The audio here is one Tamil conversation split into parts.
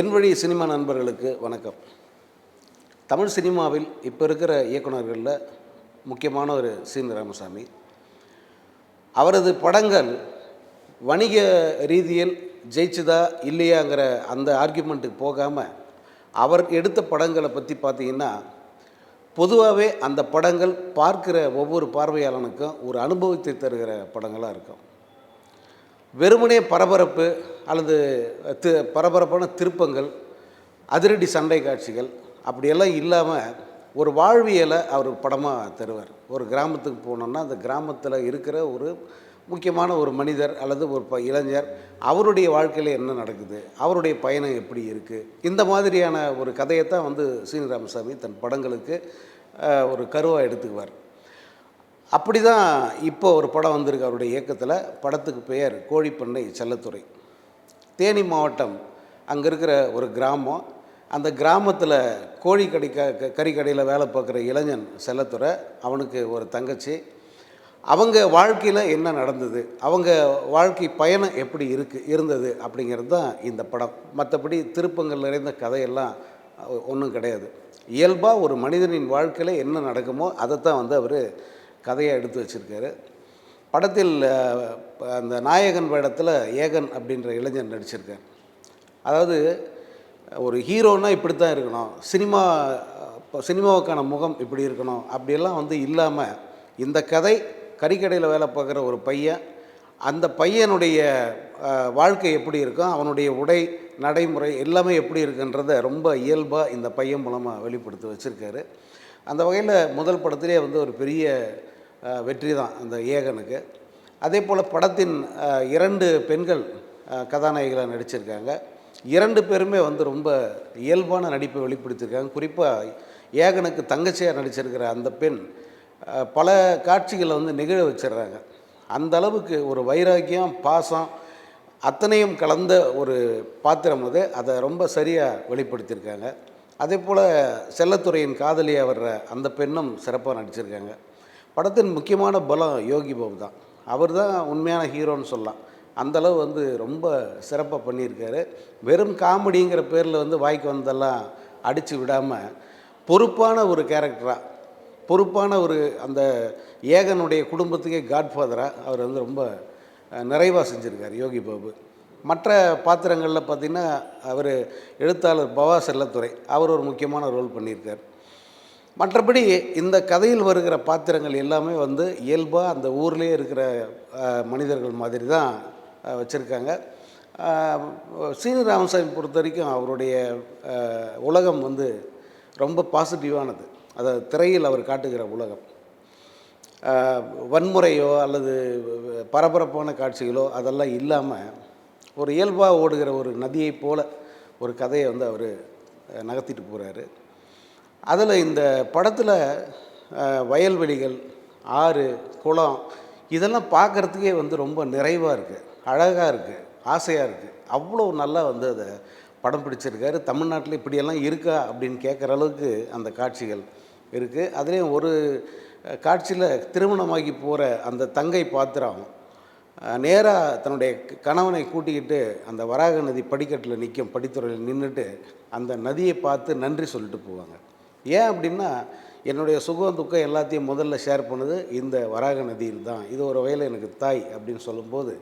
என் வழி சினிமா நண்பர்களுக்கு வணக்கம். தமிழ் சினிமாவில் இப்போ இருக்கிற இயக்குனர்களில் முக்கியமான ஒரு சீன் ராமசாமி. அவரது படங்கள் வணிக ரீதியில் ஜெயிச்சுதா இல்லையாங்கிற அந்த ஆர்கியூமெண்ட்டுக்கு போகாமல் அவர் எடுத்த படங்களை பற்றி பார்த்தீங்கன்னா பொதுவாகவே அந்த படங்கள் பார்க்கிற ஒவ்வொரு பார்வையாளனுக்கும் ஒரு அனுபவத்தை தருகிற படங்களாக இருக்கும். வெறுமனே பரபரப்பு அல்லது தி பரபரப்பான திருப்பங்கள் அதிரடி சண்டை காட்சிகள் அப்படியெல்லாம் இல்லாமல் ஒரு வாழ்வியலை அவர் படமாக தருவார். ஒரு கிராமத்துக்கு போனோம்னா அந்த கிராமத்தில் இருக்கிற ஒரு முக்கியமான ஒரு மனிதர் அல்லது ஒரு ப இளைஞர் அவருடைய வாழ்க்கையில் என்ன நடக்குது அவருடைய பயணம் எப்படி இருக்குது இந்த மாதிரியான ஒரு கதையை தான் வந்து சீனி தன் படங்களுக்கு ஒரு கருவாக எடுத்துக்குவார். அப்படி தான் இப்போ ஒரு படம் வந்திருக்கு அவருடைய இயக்கத்தில். படத்துக்கு பெயர் கோழிப்பண்ணை செல்லத்துறை. தேனி மாவட்டம் அங்கே இருக்கிற ஒரு கிராமம். அந்த கிராமத்தில் கோழி கடை க கறி கறிக்கடையில் வேலை பார்க்குற இளைஞன் செல்லத்துறை அவனுக்கு ஒரு தங்கச்சி. அவங்க வாழ்க்கையில் என்ன நடந்தது? அவங்க வாழ்க்கை பயணம் எப்படி இருக்கு இருந்தது அப்படிங்கிறது தான் இந்த படம். மற்றபடி திருப்பங்கள் நிறைந்த கதையெல்லாம் ஒன்றும் கிடையாது. இயல்பாக ஒரு மனிதனின் வாழ்க்கையில் என்ன நடக்குமோ அதை தான் வந்து அவர் கதையாக எடுத்து வச்சுருக்காரு. படத்தில் அந்த நாயகன் படத்தில் ஏகன் அப்படின்ற இளைஞர் நடிச்சிருக்கார். அதாவது ஒரு ஹீரோனா இப்படி தான் இருக்கணும். சினிமா இப்போ சினிமாவுக்கான முகம் இப்படி இருக்கணும். அப்படியெல்லாம் வந்து இல்லாமல் இந்த கதை கறிக்கடையில் வேலை பார்க்குற ஒரு பையன் அந்த பையனுடைய வாழ்க்கை எப்படி இருக்கும்? அவனுடைய உடை நடைமுறை எல்லாமே எப்படி இருக்குன்றத ரொம்ப இயல்பாக இந்த பையன் மூலமாக வெளிப்படுத்தி வச்சுருக்காரு. அந்த வகையில் முதல் படத்திலே வந்து ஒரு பெரிய வெற்றி தான் அந்த ஏகனுக்கு. அதே போல் படத்தின் இரண்டு பெண்கள் கதாநாயகிகளாக நடிச்சிருக்காங்க. இரண்டு பேருமே வந்து ரொம்ப இயல்பான நடிப்பை வெளிப்படுத்தியிருக்காங்க குறிப்பாக ஏகனுக்கு தங்கச்சியாக நடிச்சிருக்கிற அந்த பெண் பல காட்சிகளை வந்து நிகழ வச்சிடுறாங்க. அந்த அளவுக்கு ஒரு வைராக்கியம் பாசம் அத்தனையும் கலந்த ஒரு பாத்திரம் அது. அதை ரொம்ப சரியாக வெளிப்படுத்தியிருக்காங்க அதே போல் செல்லத்துறையின் காதலியாக வர்ற அந்த பெண்ணும் சிறப்பாக நடிச்சிருக்காங்க. படத்தின் முக்கியமான பலம் யோகி பாபு தான். அவர் தான் உண்மையான ஹீரோன்னு சொல்லலாம். அந்த அளவு வந்து ரொம்ப சிறப்பாக பண்ணியிருக்காரு. வெறும் காமெடிங்கிற பேரில் வந்து வாய்க்கு வந்தெல்லாம் அடித்து விடாமல் பொறுப்பான ஒரு கேரக்டராக பொறுப்பான ஒரு அந்த ஏகனுடைய குடும்பத்துக்கே காட்ஃபாதராக அவர் வந்து ரொம்ப நிறைவாக செஞ்சுருக்கார் யோகி பாபு. மற்ற பாத்திரங்களில் பார்த்திங்கன்னா அவர் எழுத்தாளர் பவா செல்லத்துறை அவர் ஒரு முக்கியமான ரோல் பண்ணியிருக்கார். மற்றபடி இந்த கதையில் வருகிற பாத்திரங்கள் எல்லாமே வந்து இயல்பாக அந்த ஊர்லேயே இருக்கிற மனிதர்கள் மாதிரி தான் வச்சுருக்காங்க. சீனி ராமசாமி பொறுத்த வரைக்கும் அவருடைய உலகம் வந்து ரொம்ப பாசிட்டிவானது. அதாவது திரையில் அவர் காட்டுகிற உலகம். வன்முறையோ அல்லது பரபரப்பான காட்சிகளோ அதெல்லாம் இல்லாமல் ஒரு இயல்பாக ஓடுகிற ஒரு நதியைப் போல் ஒரு கதையை வந்து அவர் நகர்த்திட்டு போகிறாரு அதில் இந்த படத்தில் வயல்வெளிகள் ஆறு குளம் இதெல்லாம் பார்க்குறதுக்கே வந்து ரொம்ப நிறைவாக இருக்குது அழகாக இருக்குது ஆசையாக இருக்குது அவ்வளோ நல்லா வந்து அதை படம் பிடிச்சிருக்காரு. தமிழ்நாட்டில் இப்படியெல்லாம் இருக்கா அப்படின்னு கேட்குற அளவுக்கு அந்த காட்சிகள் இருக்குது அதுலேயும் ஒரு காட்சியில் திருமணமாகி போகிற அந்த தங்கை பாத்திரம் நேராக தன்னுடைய க- கணவனை கூட்டிக்கிட்டு அந்த வராக நதி படிக்கட்டில் நிற்கும் படித்துறையில் நின்றுட்டு அந்த நதியை பார்த்து நன்றி சொல்லிட்டு போவாங்க. ஏன் அப்படின்னா என்னுடைய சுகம் துக்கம் எல்லாத்தையும் முதல்ல ஷேர் பண்ணது இந்த வராக நதியில் தான். இது ஒரு வகையில் எனக்கு தாய் அப்படின்னு சொல்லும்போது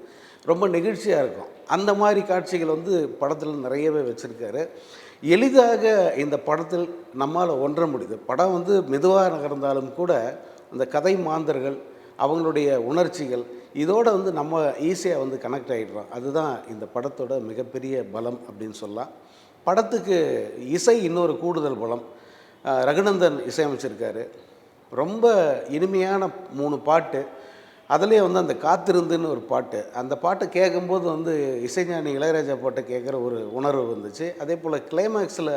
ரொம்ப நெகிழ்ச்சியாக இருக்கும். அந்த மாதிரி காட்சிகள் வந்து படத்தில் நிறையவே வச்சுருக்காரு. எளிதாக இந்த படத்தில் நம்மால் ஒன்ற முடியுது. படம் வந்து மெதுவாக நகர்ந்தாலும் கூட அந்த கதை மாந்தர்கள் அவங்களுடைய உணர்ச்சிகள் இதோடு வந்து நம்ம ஈஸியாக வந்து கனெக்ட் ஆகிடுறோம் அதுதான் இந்த படத்தோட மிகப்பெரிய பலம் அப்படின்னு சொல்லலாம். படத்துக்கு இசை இன்னொரு கூடுதல் பலம். ரகுநந்தன் இசையமைச்சிருக்காரு. ரொம்ப இனிமையான மூணு பாட்டு. அதுலேயே வந்து அந்த காத்திருந்துன்னு ஒரு பாட்டு. அந்த பாட்டை கேட்கும்போது வந்து இசைஞானி இளையராஜா பாட்டை கேட்குற ஒரு உணர்வு வந்துச்சு. அதே போல் கிளைமேக்ஸில்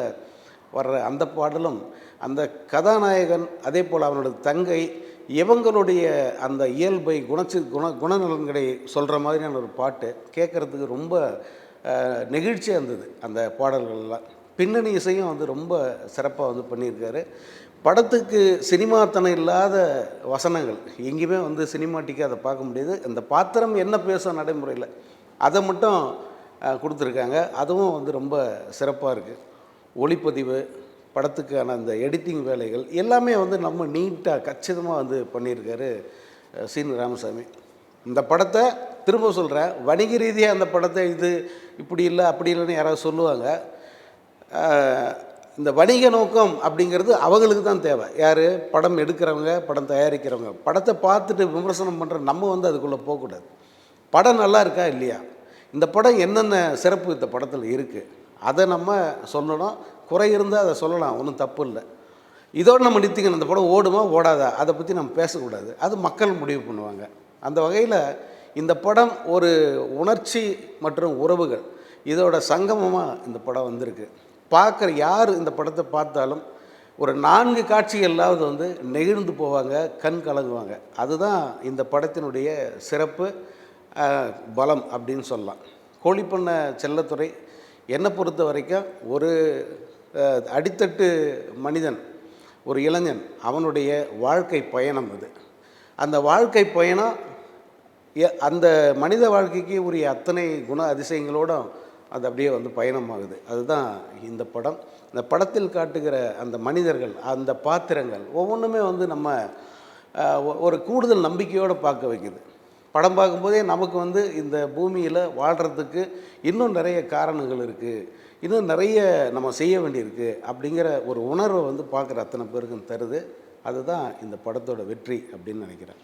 வர்ற அந்த பாடலும் அந்த கதாநாயகன் அதே போல் அவனோட தங்கை இவங்களுடைய அந்த இயல்பை குணச்சி குண குணநலன்களை சொல்கிற மாதிரியான ஒரு பாட்டு. கேட்குறதுக்கு ரொம்ப நெகிழ்ச்சியாக இருந்தது அந்த பாடல்கள்லாம். பின்னணி இசையும் வந்து ரொம்ப சிறப்பாக வந்து பண்ணியிருக்காரு. படத்துக்கு சினிமாத்தனம் இல்லாத வசனங்கள். எங்கேயுமே வந்து சினிமாட்டிக்காக அதை பார்க்க முடியுது. அந்த பாத்திரம் என்ன பேசும் நடைமுறையில் அதை மட்டும் கொடுத்துருக்காங்க. அதுவும் வந்து ரொம்ப சிறப்பாக இருக்குது ஒளிப்பதிவு படத்துக்கான அந்த எடிட்டிங் வேலைகள் எல்லாமே வந்து நம்ம நீட்டாக கச்சிதமாக வந்து பண்ணியிருக்காரு சீன் ராமசாமி. இந்த படத்தை திரும்ப சொல்கிறேன் வணிக ரீதியாக அந்த படத்தை இது இப்படி இல்லை அப்படி இல்லைன்னு யாராவது சொல்லுவாங்க. இந்த வணிக நோக்கம் அப்படிங்கிறது அவங்களுக்கு தான் தேவை. யார்? படம் எடுக்கிறவங்க படம் தயாரிக்கிறவங்க. படத்தை பார்த்துட்டு விமர்சனம் பண்ணுற நம்ம வந்து அதுக்குள்ளே போகக்கூடாது. படம் நல்லா இருக்கா இல்லையா? இந்த படம் என்னென்ன சிறப்பு இந்த படத்தில் இருக்குது அதை நம்ம சொல்லணும். குறை இருந்தால் அதை சொல்லலாம். ஒன்றும் தப்பு இல்லை. இதோடு நம்ம நிறுத்திக்கணும். இந்த படம் ஓடுமா ஓடாதா? அதை பற்றி நம்ம பேசக்கூடாது. அது மக்கள் முடிவு பண்ணுவாங்க. அந்த வகையில் இந்த படம் ஒரு உணர்ச்சி மற்றும் உறவுகள். இதோட சங்கமமாக இந்த படம் வந்திருக்கு. பார்க்குற யார் இந்த படத்தை பார்த்தாலும் ஒரு நான்கு காட்சிகளாவது வந்து நெகிழ்ந்து போவாங்க கண் கலங்குவாங்க. அதுதான் இந்த படத்தினுடைய சிறப்பு பலம் அப்படின்னு சொல்லலாம். கோழிப்பண்ண செல்லத்துறை என்னை பொறுத்த வரைக்கும் ஒரு அடித்தட்டு மனிதன் ஒரு இளைஞன் அவனுடைய வாழ்க்கை பயணம் அது. அந்த வாழ்க்கை பயணம் எ- அந்த மனித வாழ்க்கைக்கு உரிய அத்தனை குண அதிசயங்களோடும் அது அப்படியே வந்து பயணமாகுது. அதுதான் இந்த படம். இந்த படத்தில் காட்டுகிற அந்த மனிதர்கள் அந்த பாத்திரங்கள் ஒவ்வொன்றுமே வந்து நம்ம ஒரு கூடுதல் நம்பிக்கையோடு பார்க்க வைக்குது. படம் பார்க்கும்போதே நமக்கு வந்து இந்த பூமியில் வாழ்கிறதுக்கு இன்னும் நிறைய காரணங்கள் இருக்குது இன்னும் நிறைய நம்ம செய்ய வேண்டியிருக்கு அப்படிங்கிற ஒரு உணர்வை வந்து பார்க்குற அத்தனை பேருக்கும் தருது. அதுதான் இந்த படத்தோட வெற்றி அப்படின்னு நினைக்கிறேன்.